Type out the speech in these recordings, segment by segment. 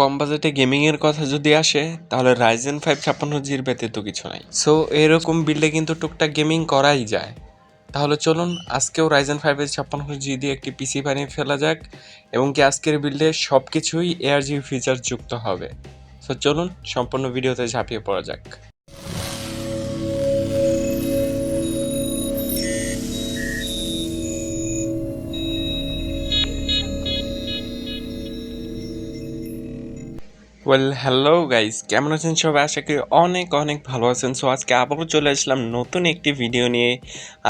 কম বাজেটে গেমিংয়ের কথা যদি আসে, তাহলে রাইজেন ফাইভ ছাপ্পান্ন জির ব্যতীত কিছু নাই। সো এরকম বিল্ডে কিন্তু টুকটাক গেমিং করাই যায়। তাহলে চলুন, আজকেও রাইজেন ফাইভের ছাপ্পান্ন জি দিয়ে একটি পিসি বানিয়ে ফেলা যাক, এবং কি আজকের বিল্ডে সব কিছুই এআরজি জি ফিচার যুক্ত হবে। সো চলুন, সম্পূর্ণ ভিডিওতে ঝাঁপিয়ে পড়া যাক। ওয়েল হ্যালো গাইস কেমন আছেন সবাই? আশা করি অনেক অনেক ভালো আছেন। সো আজকে আবারও চলে আসলাম নতুন একটি ভিডিও নিয়ে।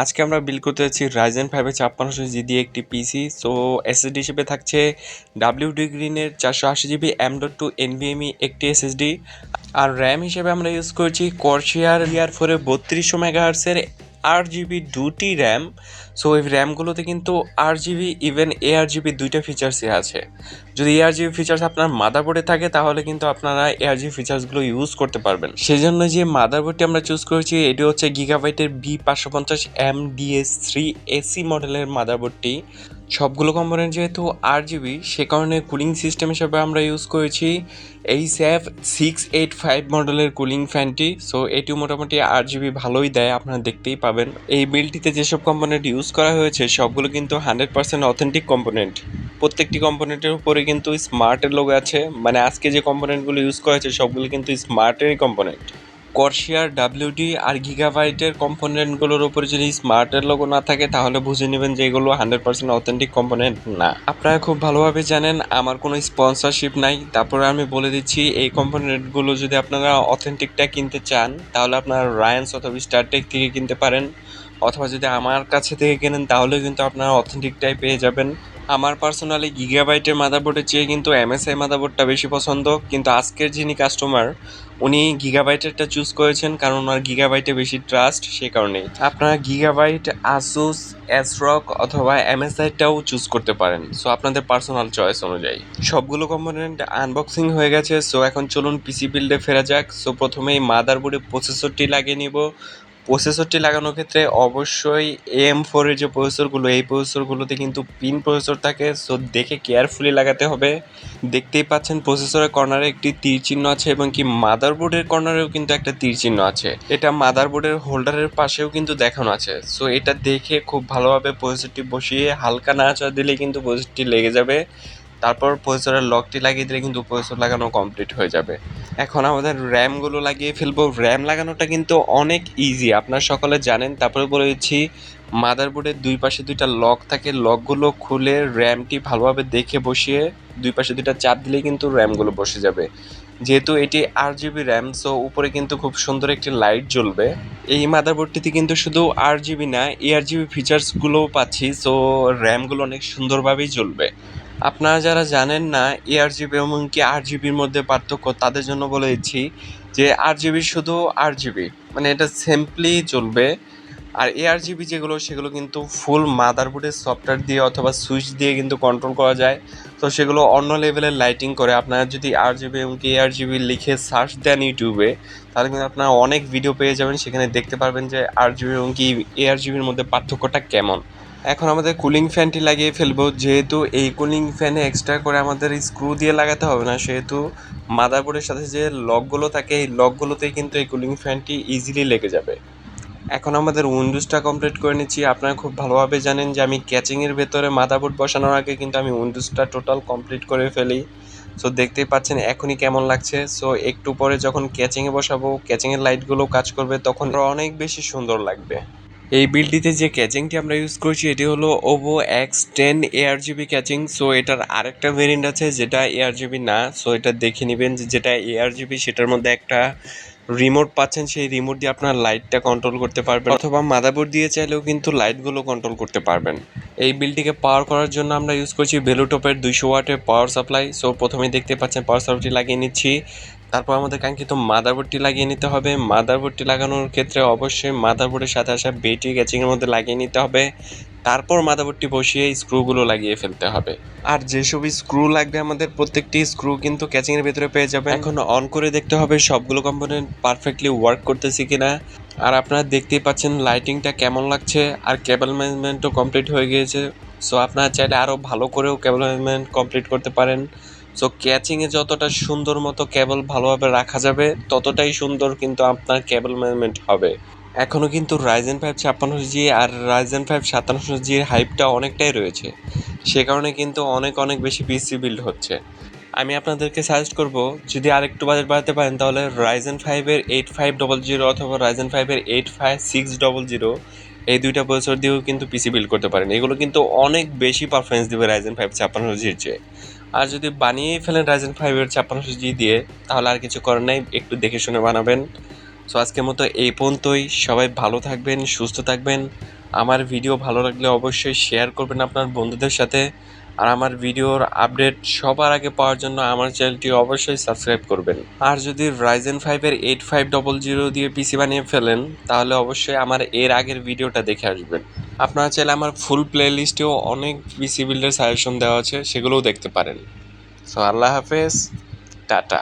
আজকে আমরা বিল করতে যাচ্ছি রাইজেন ফাইভের ছাপ্পান্নশো জি দিয়ে একটি পিসি সো এসএসডি হিসেবে থাকছে ডাব্লিউডি গ্রিনের চারশো আশি GB M dot two NVMe একটি এসএসডি আর র্যাম হিসেবে আমরা ইউজ করছি কর্সিয়ার ইয়ার ফোরে বত্রিশশো মেগাহার্সের আট জিবি দুটি র্যাম সো ওই র্যামগুলোতে কিন্তু আট জিবি ইভেন এআর জিবি দুইটা ফিচার্সই আছে। যদি এআর জিবি ফিচার্স আপনার মাদারবোর্ডে থাকে, তাহলে কিন্তু আপনারা এআর জিবি ফিচার্সগুলো ইউজ করতে পারবেন। সেই জন্য যে মাদারবোর্ডটি আমরা চুজ করেছি, এটি হচ্ছে গিগাবাইটের বি পাঁচশো পঞ্চাশ এম ডিএস থ্রি এসি মডেলের মাদারবোর্ডটি সবগুলো কম্পোনেন্ট যেহেতু আট জিবি সে কারণে কুলিং সিস্টেম হিসেবে আমরা ইউজ করেছি H F six eight five মডেলের কুলিং ফ্যানটি সো এটিও মোটামুটি আট জিবি ভালোই দেয়, আপনারা দেখতেই পাবেন। এই বিলটিতে যেসব কম্পোনেন্ট ইউজ করা হয়েছে, সবগুলো কিন্তু হান্ড্রেড পার্সেন্ট অথেন্টিক কম্পোনেন্ট প্রত্যেকটি কম্পোনেন্টের উপরে কিন্তু স্মার্টের লোগো আছে। মানে আজকে যে কম্পোনেন্টগুলো ইউজ করা হয়েছে, সবগুলো কিন্তু স্মার্টেরই কম্পোনেন্ট কর্সিয়ার ডাব্লিউডি আর গিগাবাইটের কম্পোনেন্টগুলোর উপরে যদি স্মার্টের লোগো না থাকে, তাহলে বুঝে নেবেন যে এগুলো হান্ড্রেড পার্সেন্ট অথেন্টিক কম্পোনেন্ট না। আপনারা খুব ভালোভাবে জানেন, আমার কোনো স্পন্সরশিপ নাই। তারপরে আমি বলে দিচ্ছি, এই কম্পোনেন্টগুলো যদি আপনারা অথেন্টিকটা কিনতে চান, তাহলে আপনারা রায়ান্স অথবা স্টারটেক থেকে কিনতে পারেন। অথবা যদি আমার কাছে থেকে কেনেন, তাহলে কিন্তু আপনারা অথেন্টিকটাই পেয়ে যাবেন। আমার পার্সোনালি গিগাবাইটের মাদারবোর্ডের চেয়ে কিন্তু এমএসআই মাদারবোর্ডটা বেশি পছন্দ। কিন্তু আজকের যিনি কাস্টমার উনি গিগাবাইটেরটা চুজ করেছেন কারণ ওনার গিগাবাইটে বেশি ট্রাস্ট সে কারণেই। আপনারা গিগাবাইট আসুস এসরক অথবা এমএসআইটাও চুজ করতে পারেন। সো আপনাদের পার্সোনাল চয়েস অনুযায়ী। সবগুলো কম্পোনেন্ট আনবক্সিং হয়ে গেছে। সো এখন চলুন পিসি বিল্ডে ফেরা যাক। সো প্রথমেই মাদারবোর্ডে প্রসেসরটি লাগিয়ে নিব। প্রসেসরটি লাগানোর ক্ষেত্রে অবশ্যই এম ফোরের যে প্রসেসরগুলো এই প্রসেসরগুলোতে কিন্তু পিন প্রসেসর থাকে। সো দেখে কেয়ারফুলি লাগাতে হবে। দেখতেই পাচ্ছেন প্রসেসরের কর্নারে একটি তীর চিহ্ন আছে এবং কি মাদারবোর্ডের কর্নারেও কিন্তু একটা তীর চিহ্ন আছে। এটা মাদারবোর্ডের হোল্ডারের পাশেও কিন্তু দেখানো আছে। সো এটা দেখে খুব ভালোভাবে প্রসেসরটি বসিয়ে হালকা নাড়াচাড়া দিলে কিন্তু প্রসেসরটি লেগে যাবে। তারপর প্রসেসরের লকটি লাগিয়ে দিলে কিন্তু প্রসেসর লাগানো কমপ্লিট হয়ে যাবে। এখন আমাদের র্যামগুলো লাগিয়ে ফেলব। র্যাম লাগানোটা কিন্তু অনেক ইজি আপনার সকলে জানেন। তারপরে বলেছি মাদারবোর্ডের দুই পাশে দুইটা লক থাকে। লকগুলো খুলে র্যামটি ভালোভাবে দেখে বসিয়ে দুই পাশে দুইটা চাপ দিলেই কিন্তু র্যামগুলো বসে যাবে। যেহেতু এটি আট জিবি র্যাম সো উপরে কিন্তু খুব সুন্দর একটি লাইট জ্বলবে। এই মাদারবোর্ডটিতে কিন্তু শুধু আট জিবি না এআর জিবি ফিচার্সগুলোও পাচ্ছি সো র্যামগুলো অনেক সুন্দরভাবেই জ্বলবে। আপনারা যারা জানেন না এআর জিবি এবং কি আট জিবির মধ্যে পার্থক্য, তাদের জন্য বলে দিচ্ছি যে আট জিবি শুধু আট জিবি মানে এটা সিম্পলি চলবে আর এআর জিবি যেগুলো, সেগুলো কিন্তু ফুল মাদারবোর্ডের সফটওয়্যার দিয়ে অথবা সুইচ দিয়ে কিন্তু কন্ট্রোল করা যায়। তো সেগুলো অন্য লেভেলের লাইটিং করে। আপনারা যদি আর জিবি এবং কি এআর জিবি লিখে সার্চ দেন ইউটিউবে তাহলে কিন্তু আপনারা অনেক ভিডিও পেয়ে যাবেন। সেখানে দেখতে পারবেন যে আর জিবি এবং কি এআর জিবির মধ্যে পার্থক্যটা কেমন। এখন আমাদের কুলিং ফ্যানটি লাগিয়ে ফেলব। যেহেতু এই কুলিং ফ্যানে এক্সট্রা করে আমাদের স্ক্রু দিয়ে লাগাতে হবে না, সেহেতু মাদারবোর্ডের সাথে যে লকগুলো থাকে, এই লকগুলোতেই কিন্তু এই কুলিং ফ্যানটি ইজিলি লেগে যাবে। এখন আমাদের উইন্ডোজটা কমপ্লিট করে নিচ্ছি। আপনারা খুব ভালোভাবে জানেন যে আমি ক্যাচিংয়ের ভেতরে মাদারবোর্ড বসানোর আগে কিন্তু আমি উইন্ডোজটা টোটাল কমপ্লিট করে ফেলি। সো দেখতেই পাচ্ছেন এখনই কেমন লাগছে। সো একটু পরে যখন ক্যাচিংয়ে বসাবো ক্যাচিংয়ের লাইটগুলো কাজ করবে, তখন অনেক বেশি সুন্দর লাগবে। এই বিলটিতে যে ক্যাচিংটি আমরা ইউজ করছি, এটি হলো Ovo X ten AR GB casing so এটার আরেকটা ভেরিয়েন্ট আছে যেটা এআর জিবি না। সো এটা দেখে নেবেন যেটা এআর জিবি সেটার মধ্যে একটা রিমোট পাচ্ছেন, সেই রিমোট দিয়ে আপনার লাইটটা কন্ট্রোল করতে পারবেন। অথবা মাদারবোর্ড দিয়ে চাইলেও কিন্তু লাইটগুলো কন্ট্রোল করতে পারবেন। এই বিলটিকে পাওয়ার করার জন্য আমরা ইউজ করছি বেলুটপের দুইশো ওয়াটের পাওয়ার সাপ্লাই সো প্রথমে দেখতে পাচ্ছেন পাওয়ার সাপ্লাইটি লাগিয়ে নিচ্ছি। তারপর আমাদের কাঙ্ক্ষিত মাদারবোর্ডটি লাগিয়ে নিতে হবে। মাদারবোর্ডটি লাগানোর ক্ষেত্রে অবশ্যই মাদারবোর্ডের সাথে আসা ব্যাটারি ক্যাচিংয়ের মধ্যে লাগিয়ে নিতে হবে। তারপর মাদারবোর্ডটি বসিয়ে স্ক্রুগুলো লাগিয়ে ফেলতে হবে। আর যেসব স্ক্রু লাগবে আমাদের প্রত্যেকটি স্ক্রু কিন্তু ক্যাচিংয়ের ভেতরে পেয়ে যাবে এখন অন করে দেখতে হবে সবগুলো কম্পোনেন্ট পারফেক্টলি ওয়ার্ক করতেছে কিনা। আর আপনারা দেখতেই পাচ্ছেন লাইটিংটা কেমন লাগছে আর কেবল ম্যানেজমেন্টও কমপ্লিট হয়ে গিয়েছে। সো আপনারা চাইলে আরও ভালো করেও কেবল ম্যানেজমেন্ট কমপ্লিট করতে পারেন। সো ক্যাচিংয়ে যতটা সুন্দর মতো কেবল ভালোভাবে রাখা যাবে ততটাই সুন্দর কিন্তু আপনার কেবল ম্যানেজমেন্ট হবে। এখনও কিন্তু রাইজেন ফাইভ ছাপ্পান্নশো জি আর রাইজেন ফাইভ সাতান্নশো জির হাইপটা অনেকটাই রয়েছে। সে কারণে কিন্তু অনেক অনেক বেশি পিসি বিল্ড হচ্ছে। আমি আপনাদেরকে সাজেস্ট করব, যদি আরেকটু বাজেট বাড়াতে পারেন, তাহলে রাইজেন ফাইভের এইট ফাইভ ডবল জিরো অথবা রাইজেন ফাইভের eight five six double zero এই দুইটা প্রসেসর দিয়েও কিন্তু পিসি বিল্ড করতে পারেন। এগুলো কিন্তু অনেক বেশি পারফরমেন্স দেবে রাইজেন ফাইভ ছাপ্পান্নশো জির চেয়ে। আর যদি বানিয়েই ফেলেন রাইজেন ফাইভের ছাপ্পান্নশো জি দিয়ে, তাহলে আর কিছু করার নাই, একটু দেখে শুনে বানাবেন। সো আজকের মতো এই পর্যন্তই। সবাই ভালো থাকবেন, সুস্থ থাকবেন। আমার ভিডিও ভালো লাগলে অবশ্যই শেয়ার করবেন আপনার বন্ধুদের সাথে। আর আমার ভিডিওর আপডেট সবার আগে পাওয়ার জন্য আমার চ্যানেলটি অবশ্যই সাবস্ক্রাইব করবেন। আর যদি রাইজেন ফাইভের এইট ফাইভ ডবল জিরো দিয়ে পিসি বানিয়ে ফেলেন, তাহলে অবশ্যই আমার এর আগের ভিডিওটা দেখে আসবেন। আপনারা চাইলে আমার ফুল প্লে লিস্টেও অনেক পিসি বিল্ডের সাজেশন দেওয়া আছে, সেগুলোও দেখতে পারেন। সো আল্লাহ হাফেজ, টাটা।